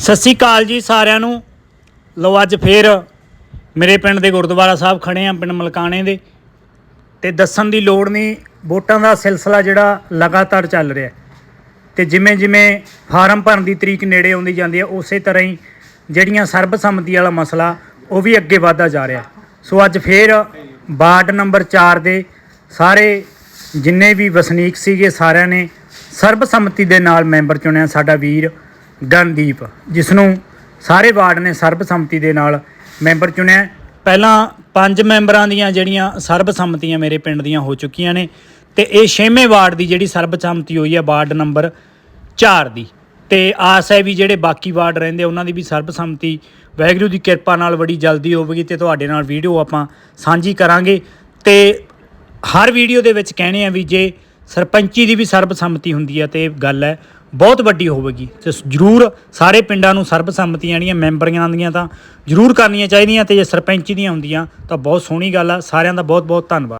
ਸਤਿ ਸ਼੍ਰੀ ਅਕਾਲ ਜੀ ਸਾਰਿਆਂ ਨੂੰ। ਲੋ ਅੱਜ ਫੇਰ ਮੇਰੇ ਪਿੰਡ ਦੇ ਗੁਰਦੁਆਰਾ ਸਾਹਿਬ ਖੜੇ ਆ, ਪਿੰਡ ਮਲਕਾਣੇ ਦੇ। ਤੇ ਦੱਸਣ ਦੀ ਲੋੜ ਨਹੀਂ, ਵੋਟਾਂ ਦਾ ਸਿਲਸਿਲਾ ਜਿਹੜਾ ਲਗਾਤਾਰ ਚੱਲ ਰਿਹਾ ਹੈ। ਤੇ ਜਿਵੇਂ ਜਿਵੇਂ ਫਾਰਮ ਭਰਨ ਦੀ ਤਰੀਕ ਨੇੜੇ ਆਉਂਦੀ ਜਾਂਦੀ ਹੈ, ਉਸੇ ਤਰ੍ਹਾਂ ਹੀ ਜਿਹੜੀਆਂ ਸਰਬਸੰਮਤੀ ਵਾਲਾ ਮਸਲਾ, ਉਹ ਵੀ ਅੱਗੇ ਵਧਦਾ ਜਾ ਰਿਹਾ ਸੋ ਅੱਜ ਫੇਰ ਵਾਰਡ ਨੰਬਰ 4 ਦੇ ਸਾਰੇ ਜਿੰਨੇ ਵੀ ਵਸਨੀਕ ਸੀਗੇ, ਸਾਰਿਆਂ ਨੇ ਸਰਬਸੰਮਤੀ ਦੇ ਨਾਲ ਮੈਂਬਰ ਚੁਣਿਆ, ਸਾਡਾ ਵੀਰ ਗਨਦੀਪ ਜਿਸ ਨੂੰ ਸਾਰੇ ਵਾਰਡ ਨੇ ਸਰਬਸੰਮਤੀ ਦੇ ਨਾਲ ਮੈਂਬਰ ਚੁਣਿਆ ਪਹਿਲਾਂ ਪੰਜ ਮੈਂਬਰਾਂ ਦੀਆਂ ਜਿਹੜੀਆਂ ਸਰਬਸੰਮਤੀਆਂ ਮੇਰੇ ਪਿੰਡ ਦੀਆਂ ਹੋ ਚੁੱਕੀਆਂ ਨੇ ਤੇ ਇਹ ਛੇਵੇਂ ਵਾਰਡ ਦੀ ਜਿਹੜੀ ਸਰਬਸੰਮਤੀ ਹੋਈ ਹੈ ਵਾਰਡ ਨੰਬਰ 4 ਦੀ। ਤੇ ਆਸ ਹੈ ਵੀ ਜਿਹੜੇ ਬਾਕੀ ਵਾਰਡ ਰਹਿੰਦੇ ਉਹਨਾਂ ਦੀ ਵੀ ਸਰਬਸੰਮਤੀ ਵਾਹਿਗੁਰੂ ਦੀ ਕਿਰਪਾ ਨਾਲ ਬੜੀ ਜਲਦੀ ਹੋਵੇਗੀ ਤੇ ਤੁਹਾਡੇ ਨਾਲ ਵੀਡੀਓ ਆਪਾਂ ਸਾਂਝੀ ਕਰਾਂਗੇ। ਤੇ ਹਰ ਵੀਡੀਓ ਦੇ ਵਿੱਚ ਕਹਿਣੇ ਆ ਵੀ ਜੇ ਸਰਪੰਚੀ ਦੀ ਵੀ ਸਰਬਸੰਮਤੀ ਹੁੰਦੀ ਹੈ ਤੇ ਇਹ ਗੱਲ ਹੈ ਬਹੁਤ ਵੱਡੀ ਹੋਵੇਗੀ। ਤੇ ਜਰੂਰ ਸਾਰੇ ਪਿੰਡਾਂ ਨੂੰ ਸਰਬਸੰਮਤੀਆਂ ਜਿਹੜੀਆਂ ਮੈਂਬਰੀਆਂ ਦੀਆਂ ਤਾਂ ਜਰੂਰ ਕਰਨੀਆਂ ਚਾਹੀਦੀਆਂ ਤੇ ਜੇ ਸਰਪੰਚੀ ਦੀਆਂ ਹੁੰਦੀਆਂ ਤਾਂ ਬਹੁਤ ਸੋਹਣੀ ਗੱਲ ਆ। ਸਾਰਿਆਂ ਦਾ ਬਹੁਤ ਬਹੁਤ ਧੰਨਵਾਦ।